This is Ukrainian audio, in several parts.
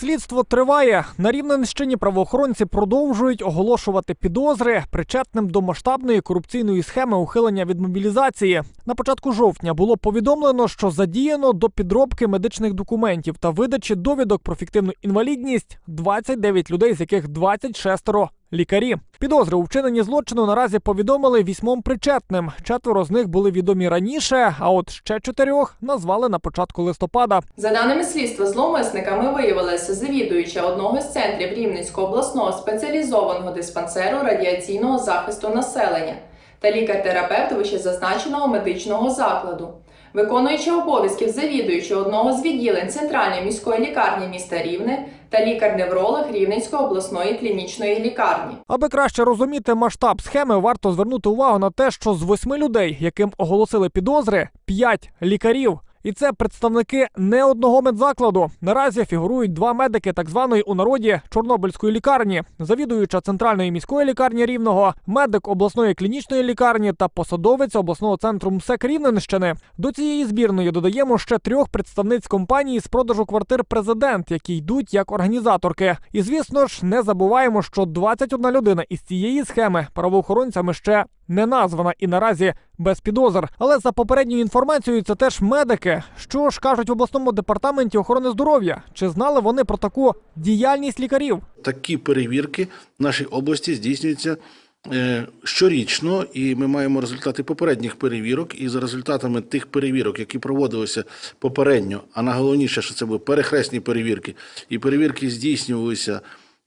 Слідство триває. На Рівненщині правоохоронці продовжують оголошувати підозри причетним до масштабної корупційної схеми ухилення від мобілізації. На початку жовтня було повідомлено, що задіяно до підробки медичних документів та видачі довідок про фіктивну інвалідність 29 людей, з яких 26 лікарі. Підозри у вчиненні злочину наразі повідомили вісьмом причетним. Четверо з них були відомі раніше, а от ще чотирьох назвали на початку листопада. За даними слідства, зловмисниками виявилася завідуюча одного з центрів Рівненського обласного спеціалізованого диспансеру радіаційного захисту населення та лікар-терапевт вищезазначеного медичного закладу. Виконуючи обов'язків завідуючи одного з відділень Центральної міської лікарні міста Рівне та лікар-невролог Рівненської обласної клінічної лікарні. Аби краще розуміти масштаб схеми, варто звернути увагу на те, що з восьми людей, яким оголосили підозри, п'ять лікарів. І це представники не одного медзакладу. Наразі фігурують два медики так званої у народі Чорнобильської лікарні, завідуюча центральної міської лікарні рівного, медик обласної клінічної лікарні та посадовець обласного центру МСЕК Рівненщини. До цієї збірної додаємо ще трьох представниць компанії з продажу квартир президент, які йдуть як організаторки. І звісно ж, не забуваємо, що 21 людина із цієї схеми правоохоронцями ще не названа і наразі без підозр. Але за попередньою інформацією, це теж медики. Що ж кажуть в обласному департаменті охорони здоров'я? Чи знали вони про таку діяльність лікарів? Такі перевірки в нашій області здійснюються е, щорічно, і ми маємо результати попередніх перевірок. І за результатами тих перевірок, які проводилися попередньо, а найголовніше, що це були перехресні перевірки, і перевірки здійснювалися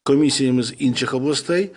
комісіями з інших областей.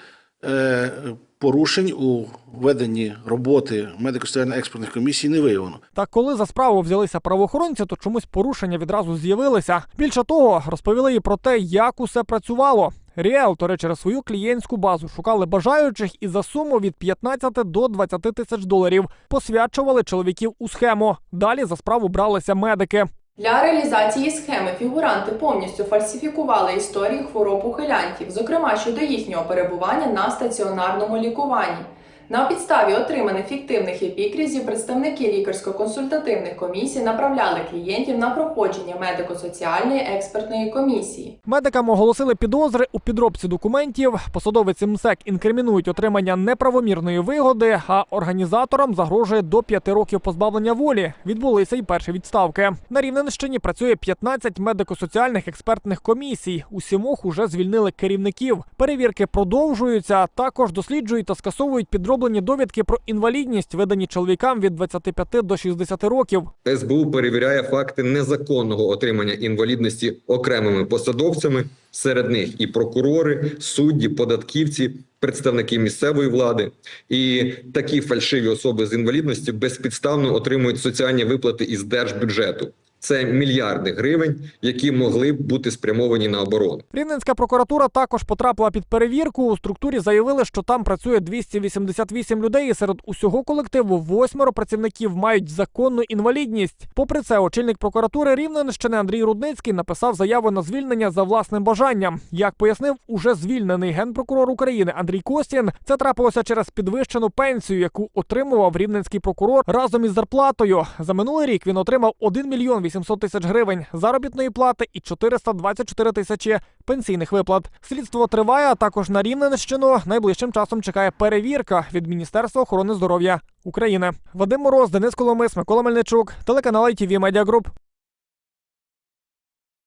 Порушень у веденні роботи медико-соціальної експертних комісій не виявлено. Та коли за справу взялися правоохоронці, то чомусь порушення відразу з'явилися. Більше того, розповіли і про те, як усе працювало. Ріелтори через свою клієнтську базу шукали бажаючих і за суму від 15 до 20 тисяч доларів посвячували чоловіків у схему. Далі за справу бралися медики. Для реалізації схеми фігуранти повністю фальсифікували історії хвороб ухилянтів, зокрема щодо їхнього перебування на стаціонарному лікуванні. На підставі отриманих фіктивних епікризів представники лікарсько-консультативних комісій направляли клієнтів на проходження медико-соціальної експертної комісії. Медикам оголосили підозри у підробці документів. Посадовець МСЕК інкримінують отримання неправомірної вигоди, а організаторам загрожує до п'яти років позбавлення волі. Відбулися й перші відставки. На Рівненщині працює 15 медико-соціальних експертних комісій. У сімох уже звільнили керівників. Перевірки продовжуються. Також досліджують та скасовують підроблені довідки про інвалідність, видані чоловікам від 25 до 60 років. СБУ перевіряє факти незаконного отримання інвалідності окремими посадовцями, серед них і прокурори, судді, податківці, представники місцевої влади. І такі фальшиві особи з інвалідністю безпідставно отримують соціальні виплати із держбюджету. Це мільярди гривень, які могли б бути спрямовані на оборону. Рівненська прокуратура також потрапила під перевірку. У структурі заявили, що там працює 288 людей, і серед усього колективу восьмеро працівників мають законну інвалідність. Попри це, очільник прокуратури Рівненщини Андрій Рудницький написав заяву на звільнення за власним бажанням. Як пояснив уже звільнений генпрокурор України Андрій Костін, це трапилося через підвищену пенсію, яку отримував рівненський прокурор разом із зарплатою. За минулий рік він отримав 1 мільйон 800 тисяч гривень заробітної плати і 424 тисячі пенсійних виплат. Слідство триває. А також на Рівненщину найближчим часом чекає перевірка від Міністерства охорони здоров'я України. Вадим Мороз, Денис Коломис, Микола Мельничук, телеканал ITV Media Group.